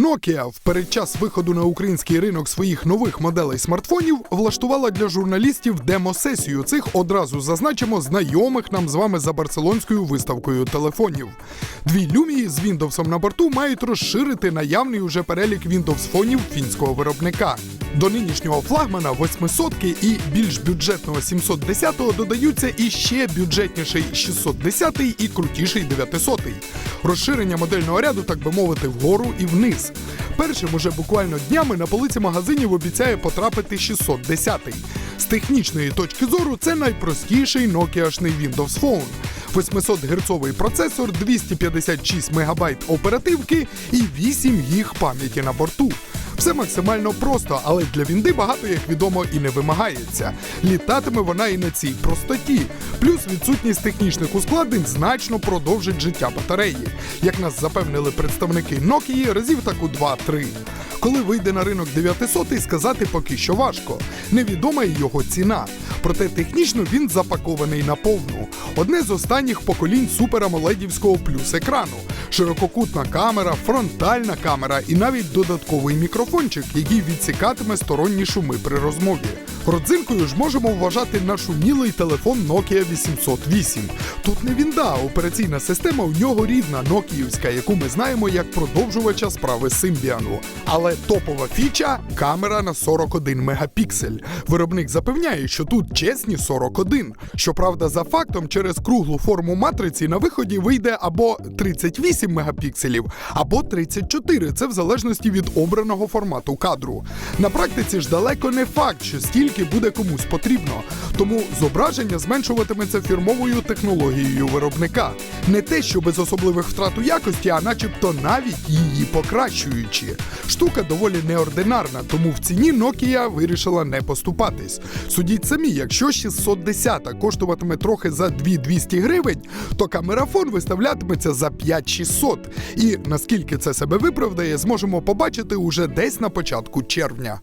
Nokia в передчас виходу на український ринок своїх нових моделей смартфонів влаштувала для журналістів демо-сесію цих одразу зазначимо знайомих нам з вами за барселонською виставкою телефонів. Дві люмії з Windows на борту мають розширити наявний уже перелік Windows фонів фінського виробника. До нинішнього флагмана 800 і більш бюджетного 710 додаються і ще бюджетніший 610 і крутіший 900. Розширення модельного ряду, так би мовити, вгору і вниз. Першим уже буквально днями на полиці магазинів обіцяє потрапити 610-й. З технічної точки зору це найпростіший Nokia-шний Windows Phone. 800 герцовий процесор, 256 МБ оперативки і 8 гіг пам'яті на борту. Все максимально просто, але для Вінди багато, як відомо, і не вимагається. Літатиме вона і на цій простоті. Плюс відсутність технічних ускладнень значно продовжить життя батареї. Як нас запевнили представники Nokia, разів так у 2-3. Коли вийде на ринок 900, сказати поки що важко. Невідома й його ціна. Проте технічно він запакований на повну. Одне з останніх поколінь суперамоледівського плюс екрану. Ширококутна камера, фронтальна камера і навіть додатковий мікрофончик, який відсікатиме сторонні шуми при розмові. Родзинкою ж можемо вважати наш умілий телефон Nokia 808. Тут не вінда, а операційна система у нього рідна нокіївська, яку ми знаємо як продовжувача справи Symbian. Але топова фіча камера на 41 мегапіксель. Виробник запевняє, що тут чесні 41. Щоправда, за фактом, через круглу форму матриці на виході вийде або 38 мегапікселів, або 34. Це в залежності від обраного формату кадру. На практиці ж далеко не факт, що стільки буде комусь потрібно. Тому зображення зменшуватиметься фірмовою технологією виробника. Не те, що без особливих втрат у якості, а начебто навіть її покращуючи. Штука доволі неординарна, тому в ціні Nokia вирішила не поступатись. Судіть самі, якщо 610 коштуватиме трохи за 2200 гривень, то камерафон виставлятиметься за 5600. І наскільки це себе виправдає, зможемо побачити уже десь на початку червня.